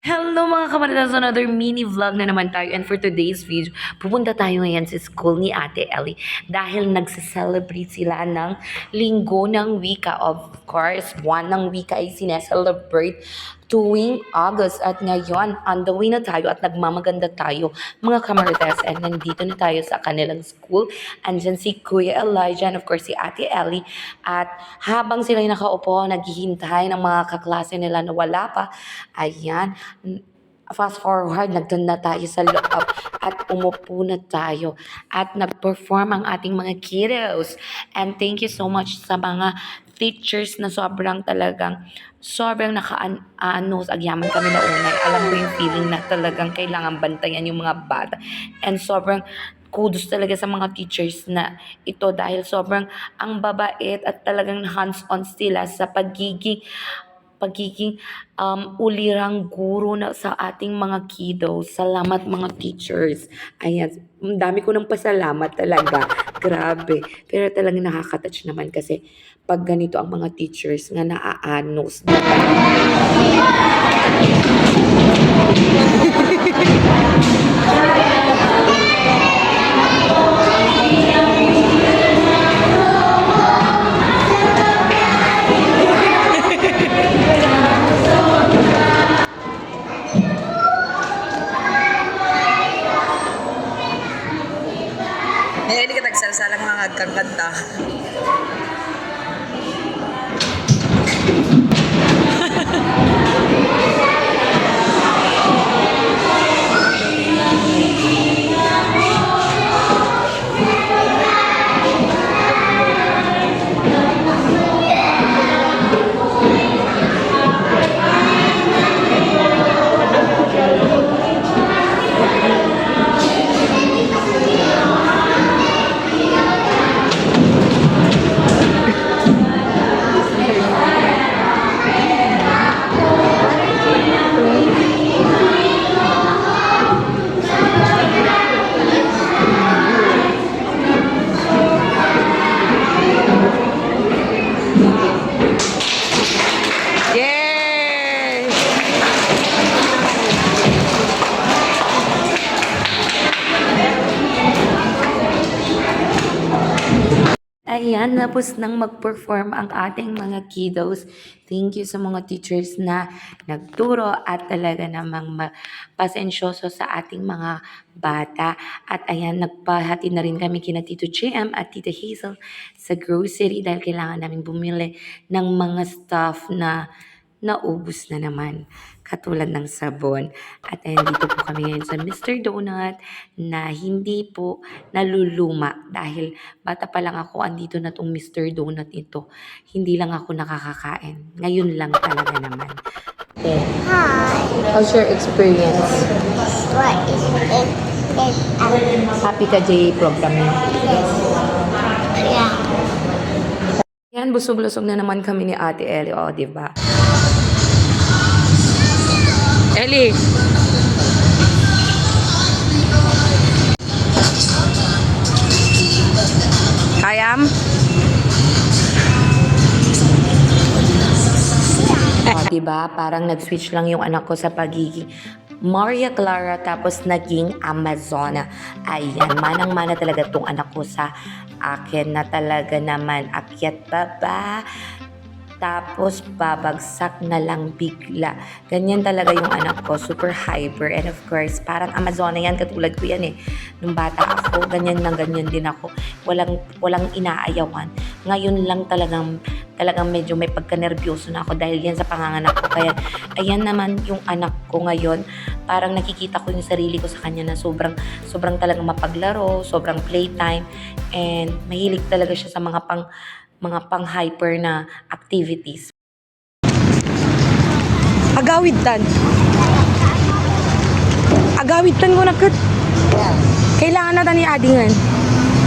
Hello mga kamaritas! Another mini vlog na naman tayo and for today's video, pupunta tayo ngayon sa school ni Ate Ellie dahil nagsa-celebrate sila ng linggo ng wika. Of course, buwan ng wika ay sineselebrate tuwing August at ngayon, on the way na tayo at nagmamaganda tayo. Mga kamaritas and nandito na tayo sa kanilang school. Andyan si Kuya Elijah and of course si Ate Ellie. At habang sila nakaupo, naghihintay ng mga kaklase nila na wala pa, ayan, fast forward, nagdun na tayo sa loob at umupo na tayo at nag-perform ang ating mga kiddos. And thank you so much sa mga teachers na sobrang talagang sobrang naka-ano, agyaman kami na unay. Alam mo yung feeling na talagang kailangan bantayan yung mga bata. And sobrang kudos talaga sa mga teachers na ito dahil sobrang ang babait at talagang hands-on sila sa pagiging pagiging um, ulirang guro na sa ating mga kiddos. Salamat mga teachers. Ayan, ang dami ko ng pasalamat talaga. Grabe. Pero talagang nakaka-touch naman kasi pag ganito ang mga teachers nga naaanos. Ngayon tagsalsalang mga kang Ayan, tapos nang mag-perform ang ating mga kiddos. Thank you sa mga teachers na nagturo at talaga namang ma- pasensyoso sa ating mga bata. At ayan, nagpahati na rin kami kina Tito JM at Tita Hazel sa grocery dahil kailangan namin bumili ng mga stuff na naubos na naman. Katulad ng sabon. At ayan, dito po kami ngayon sa Mr. Donut na hindi po naluluma dahil bata pa lang ako, andito na tong Mr. Donut ito. Hindi lang ako nakakakain. Ngayon lang talaga naman. Then, Hi. how's your experience? What is it? Happy ka, Jay, program mo. yeah. Yan, busog-lusog na naman kami ni Ate Ellie. O, di ba? Ellie! Kayam? O, diba? Parang nag-switch lang yung anak ko sa pagiging Maria Clara tapos naging Amazona. Ayan, manang-mana talaga tong anak ko sa akin na talaga naman akyat baba tapos babagsak na lang bigla. Ganyan talaga yung anak ko, super hyper. And of course, parang Amazona yan, katulad ko yan eh. Nung bata ako, ganyan lang, ganyan din ako. Walang, walang inaayawan. Ngayon lang talagang, talagang medyo may pagka-nervyoso na ako dahil yan sa panganganak ko. Kaya, ayan naman yung anak ko ngayon. Parang nakikita ko yung sarili ko sa kanya na sobrang, sobrang talagang mapaglaro, sobrang playtime. And mahilig talaga siya sa mga pang, mga pang-hyper na activities. Agawid tan. Agawid tan ko nakat. Kailangan na tani adingan.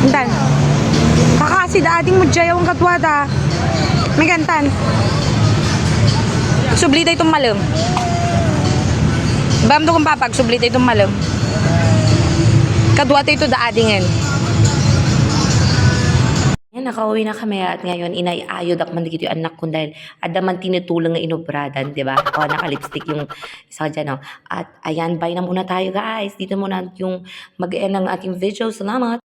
Tan. Kakasid ading mo jayaw ang katwata. May gantan. Subli tayo itong malam. Bam to kung papag, subli tayo itong malam. Kadwa tayo ito da adingan. Yan, nakauwi na kami at ngayon inayayod ak man dito anak ko dahil adaman tinutulong nga inubradan, di ba? O, naka-lipstick yung isa dyan, no? At ayan, bye na muna tayo guys. Dito muna yung mag-end ng ating video. Salamat!